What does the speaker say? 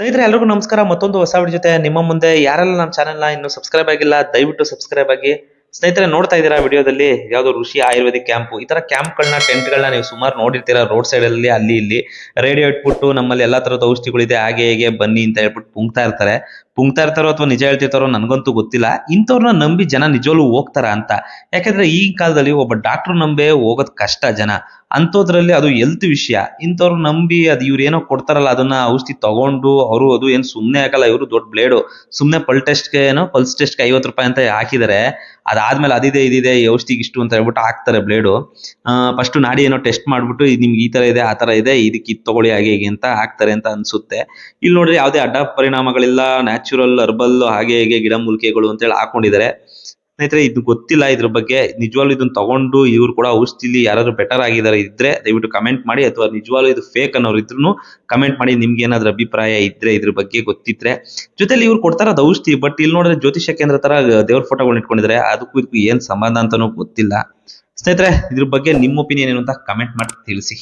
ಸ್ನೇಹಿತರೆ, ಎಲ್ರಿಗೂ ನಮಸ್ಕಾರ. ಮತ್ತೊಂದು ಹೊಸ ವಿಡಿಯೋ ಜೊತೆ ನಿಮ್ಮ ಮುಂದೆ ಯಾರೆಲ್ಲ ನಮ್ಮ ಚಾನೆಲ್ನ ಇನ್ನು ಸಬ್ಸ್ಕ್ರೈಬ್ ಆಗಿಲ್ಲ, ದಯವಿಟ್ಟು ಸಬ್ಸ್ಕ್ರೈಬ್ ಆಗಿ. ಸ್ನೇಹಿತರೆ, ನೋಡ್ತಾ ಇದ್ದೀರಾ ವಿಡಿಯೋದಲ್ಲಿ ಯಾವ್ದೋ ಋಷಿ ಆಯುರ್ವೇದಿಕ್ ಕ್ಯಾಂಪ್ ಈ ತರ ಕ್ಯಾಂಪ್ಗಳನ್ನ ಟೆಂಟ್ಗಳನ್ನ ನೀವು ಸುಮಾರು ನೋಡಿರ್ತೀರಾ ರೋಡ್ ಸೈಡ್ ಅಲ್ಲಿ ಅಲ್ಲಿ, ಇಲ್ಲಿ. ರೇಡಿಯೋ ಇಟ್ಬಿಟ್ಟು ನಮ್ಮಲ್ಲಿ ಎಲ್ಲಾ ತರದ ಔಷಧಿಗಳಿದೆ, ಹಾಗೆ, ಹೇಗೆ, ಬನ್ನಿ ಅಂತ ಹೇಳ್ಬಿಟ್ಟು ಪುಂಕ್ತಾ ಇರ್ತಾರೆ. ಪುಂಕ್ತಾ ಇರ್ತಾರೋ ಅಥವಾ ನಿಜ ಹೇಳ್ತಿರ್ತಾರೋ ನನಗಂತೂ ಗೊತ್ತಿಲ್ಲ. ಇಂಥವ್ರನ್ನ ನಂಬಿ ಜನ ನಿಜವಲ್ಲೂ ಹೋಗ್ತಾರ ಅಂತ. ಯಾಕಂದ್ರೆ ಈ ಕಾಲದಲ್ಲಿ ಒಬ್ಬ ಡಾಕ್ಟರ್ ನಂಬೆ ಹೋಗೋದ್ ಕಷ್ಟ ಜನ. ಅಂಥದ್ರಲ್ಲಿ ಅದು ಹೆಲ್ತ್ ವಿಷಯ. ಇಂಥವ್ರು ನಂಬಿ ಅದು ಇವ್ರು ಏನೋ ಕೊಡ್ತಾರಲ್ಲ, ಅದನ್ನ ಔಷಧಿ ತಗೊಂಡು ಅವರು ಅದು ಏನು ಸುಮ್ನೆ ಹಾಕಲ್ಲ, ಇವರು ದೊಡ್ಡ ಬ್ಲೇಡು ಸುಮ್ನೆ ಪಲ್ ಟೆಸ್ಟ್ಗೆ ಏನೋ ಪಲ್ಸ್ ಟೆಸ್ಟ್ಗೆ ಐವತ್ತು ರೂಪಾಯಿ ಅಂತ ಹಾಕಿದರೆ. ಅದಾದ್ಮೇಲೆ ಅದಿದೆ, ಇದಿದೆ, ಈ ಔಷಧಿಗೆ ಇಷ್ಟು ಅಂತ ಹೇಳ್ಬಿಟ್ಟು ಹಾಕ್ತಾರೆ ಬ್ಲೇಡು ಫಸ್ಟ್ ನಾಡಿ ಏನೋ ಟೆಸ್ಟ್ ಮಾಡ್ಬಿಟ್ಟು, ಇದು ನಿಮ್ಗೆ ಈ ತರ ಇದೆ, ಆ ತರ ಇದೆ, ಇದಕ್ಕೆ ಇದು ತಗೊಳ್ಳಿ ಹಾಗೆ ಹೀಗೆ ಅಂತ ಹಾಕ್ತಾರೆ ಅಂತ ಅನ್ಸುತ್ತೆ. ಇಲ್ಲಿ ನೋಡ್ರಿ, ಯಾವುದೇ ಅಡ್ಡ ಪರಿಣಾಮಗಳಿಲ್ಲ ನ್ಯಾಚುರಲ್ ಹರ್ಬಲ್ ಹಾಗೆ ಹೀಗೆ ಗಿಡ ಮೂಲಿಕೆಗಳು ಅಂತ ಹೇಳಿ ಹಾಕೊಂಡಿದ್ದಾರೆ. ಸ್ನೇಹಿತರೆ, ಇದು ಗೊತ್ತಿಲ್ಲ ಇದ್ರ ಬಗ್ಗೆ. ನಿಜವಾಗ್ಲೂ ಇದನ್ನ ತಗೊಂಡು ಇವ್ರು ಕೂಡ ಔಷಧಿಲಿ ಯಾರಾದ್ರೂ ಬೆಟರ್ ಆಗಿದ್ದಾರೆ ಇದ್ರೆ ದಯವಿಟ್ಟು ಕಮೆಂಟ್ ಮಾಡಿ ಅಥವಾ ನಿಜವಾಗ್ಲೂ ಇದು ಫೇಕ್ ಅನ್ನೋರು ಇದ್ರು ಕಮೆಂಟ್ ಮಾಡಿ ನಿಮ್ಗೆ ಏನಾದ್ರೂ ಅಭಿಪ್ರಾಯ ಇದ್ರೆ ಇದ್ರ ಬಗ್ಗೆ ಗೊತ್ತಿದ್ರೆ. ಜೊತೆಲಿ ಇವ್ರು ಕೊಡ್ತಾರದು ಔಷಧಿ ಬಟ್ ಇಲ್ಲಿ ನೋಡಿದ್ರೆ ಜ್ಯೋತಿಷ್ಯ ಕೇಂದ್ರ ತರ ದೇವ್ರ ಫೋಟೋಗಳನ್ನ ಇಟ್ಕೊಂಡಿದ್ದಾರೆ. ಅದಕ್ಕೂ ಇದಕ್ಕೂ ಏನ್ ಸಂಬಂಧ ಅಂತಾನೂ ಗೊತ್ತಿಲ್ಲ. ಸ್ನೇಹಿತರೆ, ಇದ್ರ ಬಗ್ಗೆ ನಿಮ್ಮ ಒಪಿನಿಯನ್ ಏನು ಅಂತ ಕಮೆಂಟ್ ಮಾಡಿ ತಿಳಿಸಿ.